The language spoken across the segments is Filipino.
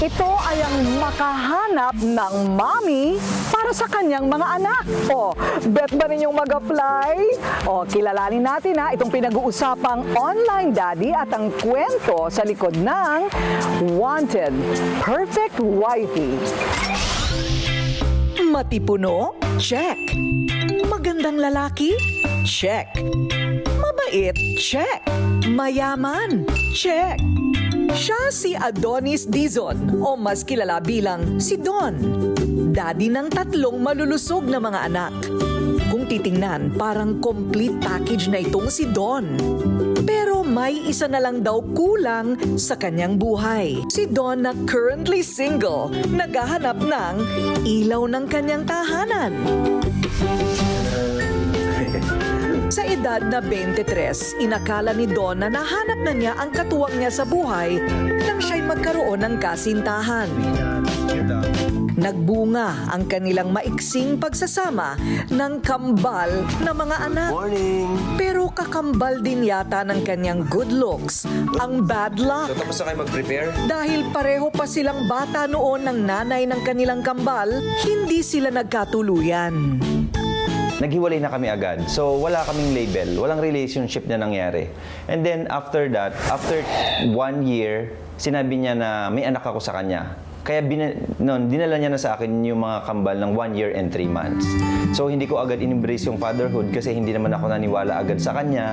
Ito ay ang makahanap ng mommy para sa kanyang mga anak. O, bet ba ninyong mag-apply? O, kilalanin natin ha, itong pinag-uusapang online daddy at ang kwento sa likod ng Wanted Perfect Wifey. Matipuno? Check. Magandang lalaki? Check. Mabait? Check. Mayaman? Check. Siya si Adonis Dizon o mas kilala bilang si Don. Daddy ng tatlong malulusog na mga anak. Kung titingnan, parang complete package na itong si Don. Pero may isa na lang daw kulang sa kanyang buhay. Si Don na currently single, naghahanap ng ilaw ng kanyang tahanan. Sa edad na 23, inakala ni Don na nahanap na niya ang katuwang niya sa buhay nang siya'y magkaroon ng kasintahan. Nagbunga ang kanilang maiksing pagsasama ng kambal na mga anak. Morning! Pero kakambal din yata ng kanyang good looks, ang bad luck. So, tapos na kayo mag-prepare? Dahil pareho pa silang bata noon ng nanay ng kanilang kambal, hindi sila nagkatuluyan. Naghiwalay na kami agad. So, wala kaming label. Walang relationship na nangyari. And then, after that, after one year, sinabi niya na may anak ako sa kanya. Kaya bina, noon, dinala niya na sa akin yung mga kambal ng one year and three months. So, hindi ko agad in-embrace yung fatherhood kasi hindi naman ako naniwala agad sa kanya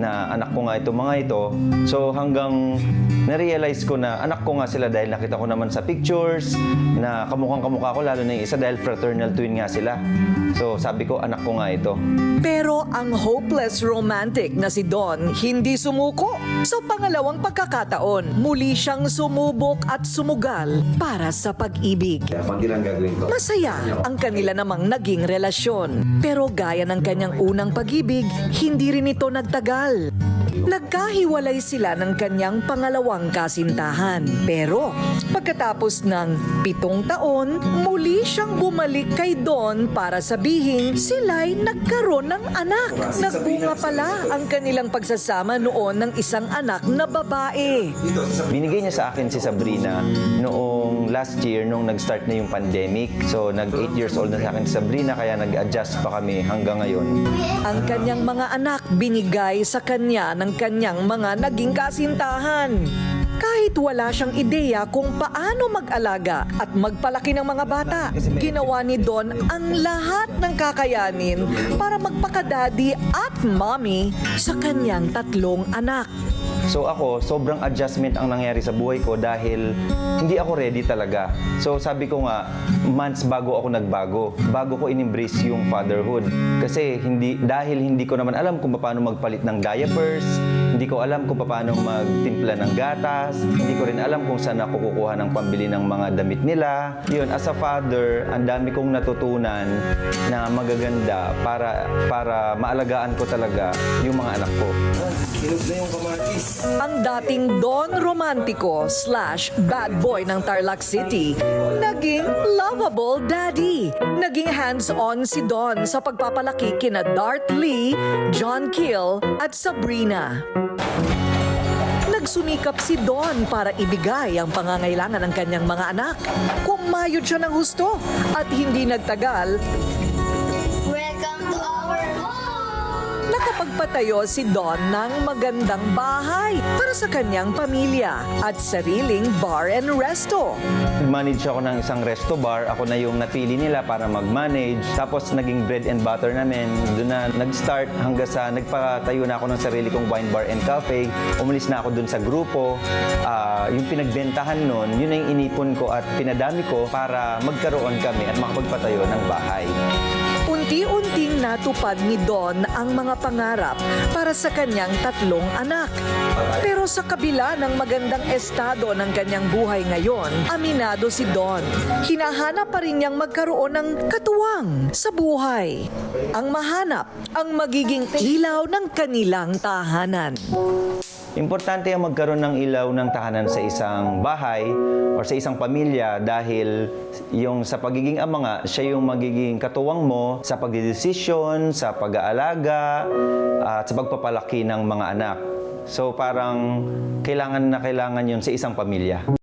na anak ko nga ito, mga ito. So, hanggang na-realize ko na anak ko nga sila dahil nakita ko naman sa pictures na kamukhang kamukha ko, lalo na yung isa dahil fraternal twin nga sila. So, sabi ko, anak ko nga ito. Pero ang hopeless romantic na si Don hindi sumuko. Sa pangalawang pagkakataon, muli siyang sumubok at sumugal para sa pag-ibig. Masaya ang kanila namang naging relasyon. Pero gaya ng kanyang unang pag-ibig, hindi rin ito nagtagal. Nagkahiwalay sila ng kanyang pangalawang kasintahan. Pero pagkatapos ng pitong taon, muli siyang bumalik kay Don para sabihin sila'y nagkaroon ng anak. Nagbunga pala ang kanilang pagsasama noon ng isang anak na babae. Binigay niya sa akin si Sabrina noong last year nung nag-start na yung pandemic. So, nag 8 years old na sa akin si Sabrina kaya nag-adjust pa kami hanggang ngayon. Ang kanyang mga anak binigay sa kanya ng kanyang mga naging kasintahan. Kahit wala siyang ideya kung paano mag-alaga at magpalaki ng mga bata, ginawa ni Don ang lahat ng kakayanin para magpakadadi at mommy sa kanyang tatlong anak. So ako, sobrang adjustment ang nangyari sa buhay ko dahil hindi ako ready talaga. So sabi ko nga, months bago ako nagbago. Bago ko in-embrace yung fatherhood. Kasi hindi dahil hindi ko naman alam kung paano magpalit ng diapers, hindi ko alam kung paano magtimpla ng gatas, hindi ko rin alam kung saan ako kukuha ng pambili ng mga damit nila. Yun, as a father, ang dami kong natutunan na magaganda para para maalagaan ko talaga yung mga anak ko. Hinog na yung kamatis. Ang dating Don Romantico slash bad boy ng Tarlac City, naging lovable daddy. Naging hands-on si Don sa pagpapalaki kina Dart Lee, John Kill at Sabrina. Nagsumikap si Don para ibigay ang pangangailangan ng kanyang mga anak. Kumayod siya ng husto at hindi nagtagal, nakapagpatayo si Don ng magandang bahay para sa kanyang pamilya at sariling bar and resto. Nag-manage ako ng isang resto bar. Ako na yung napili nila para mag-manage. Tapos naging bread and butter namin. Doon na nag-start hanggang sa nagpatayo na ako ng sarili kong wine bar and cafe. Umalis na ako doon sa grupo. Ah, yung pinagbentahan noon, yun na yung inipon ko at pinadami ko para magkaroon kami at makapagpatayo ng bahay. Unti-unting natupad ni Don ang mga pangarap para sa kanyang tatlong anak. Pero sa kabila ng magandang estado ng kanyang buhay ngayon, aminado si Don. Hinahanap pa rin niyang magkaroon ng katuwang sa buhay. Ang mahanap ang magiging ilaw ng kanilang tahanan. Importante ang magkaroon ng ilaw ng tahanan sa isang bahay or sa isang pamilya dahil yung sa pagiging ama nga, siya yung magiging katuwang mo sa pagdidesisyon, sa pag-aalaga, at sa pagpapalaki ng mga anak. So parang kailangan na kailangan yun sa isang pamilya.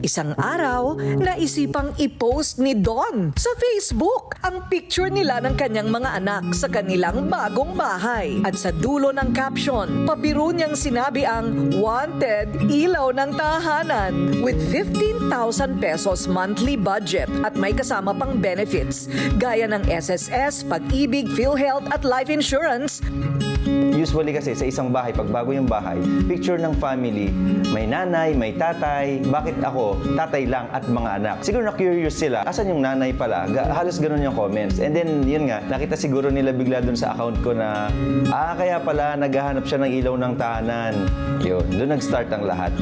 Isang araw, naisipang i-post ni Don sa Facebook ang picture nila ng kanyang mga anak sa kanilang bagong bahay. At sa dulo ng caption, pabiro niyang sinabi ang Wanted Ilaw ng Tahanan with 15,000 pesos monthly budget at may kasama pang benefits gaya ng SSS, Pag-ibig, PhilHealth at life insurance Usually kasi sa isang bahay, pag bago yung bahay, picture ng family, may nanay, may tatay, bakit ako, tatay lang at mga anak. Siguro na-curious sila, asan yung nanay pala? Ga- halos ganun yung comments. And then, yun nga, nakita siguro nila bigla dun sa account ko na, ah, kaya pala, naghahanap siya ng ilaw ng tahanan. Yun, dun nag-start ang lahat.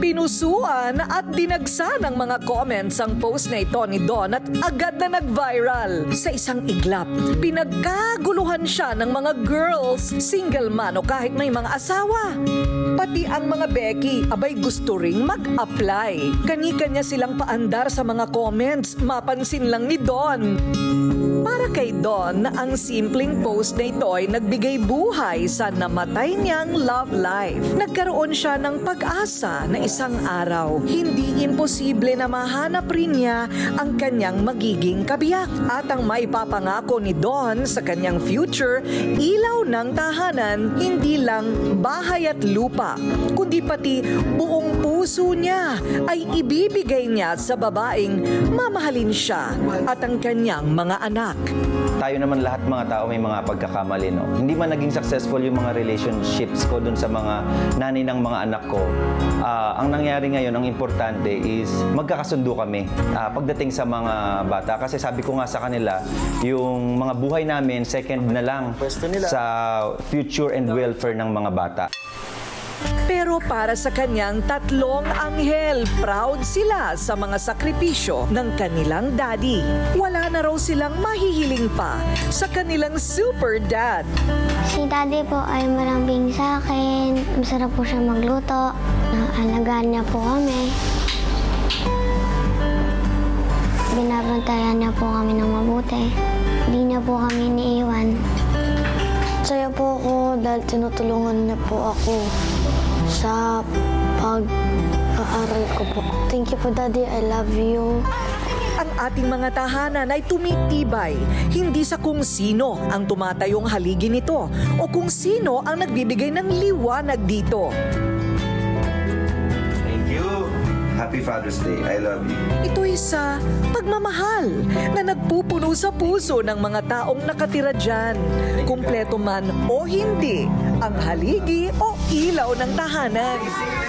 Pinusuan at dinagsa ng mga comments ang post na ito ni Don at agad na nag-viral. Sa isang iglap, pinagkaguluhan siya ng mga girls, single man o kahit may mga asawa. Pati ang mga Becky, abay gusto ring mag-apply. Kani-kanya silang paandar sa mga comments, mapansin lang ni Don. Para kay Don, ang simpleng post na ito ay nagbigay buhay sa namatay niyang love life. Nagkaroon siya ng pag-asa na isang araw, hindi imposible na mahanap rin niya ang kanyang magiging kabiyak. At ang may papangako ni Don sa kanyang future, ilaw ng tahanan, hindi lang bahay at lupa, kundi pati buong niya ay ibibigay niya sa babaeng mamahalin siya at ang kanyang mga anak. tayo naman lahat mga tao may mga pagkakamali, no? Hindi man naging successful yung mga relationships ko dun sa mga nanay ng mga anak ko. Ah, ang nangyari ngayon, ang importante is magkakasundo kami ah, pagdating sa mga bata. Kasi sabi ko nga sa kanila, yung mga buhay namin, second na lang sa future and welfare ng mga bata. Pero para sa kanyang tatlong anghel, proud sila sa mga sakripisyo ng kanilang daddy. Wala na raw silang mahihiling pa sa kanilang super dad. Si daddy po ay malambing sa akin. Masarap po siya magluto. Naalagaan niya po kami. Binabantayan niya po kami ng mabuti. Hindi niya po kami iniiwan. Saya po ako dahil tinutulungan niya po ako sa pag-aaral ko po. Thank you po, Daddy. I love you. Ang ating mga tahanan ay tumitibay, hindi sa kung sino ang tumatayong haligi nito o kung sino ang nagbibigay ng liwanag dito. Thank you. Happy Father's Day. I love you. Ito'y sa pagmamahal na nagpupuno sa puso ng mga taong nakatira dyan. Kumpleto man o hindi, ang haligi o ilaw ng tahanan.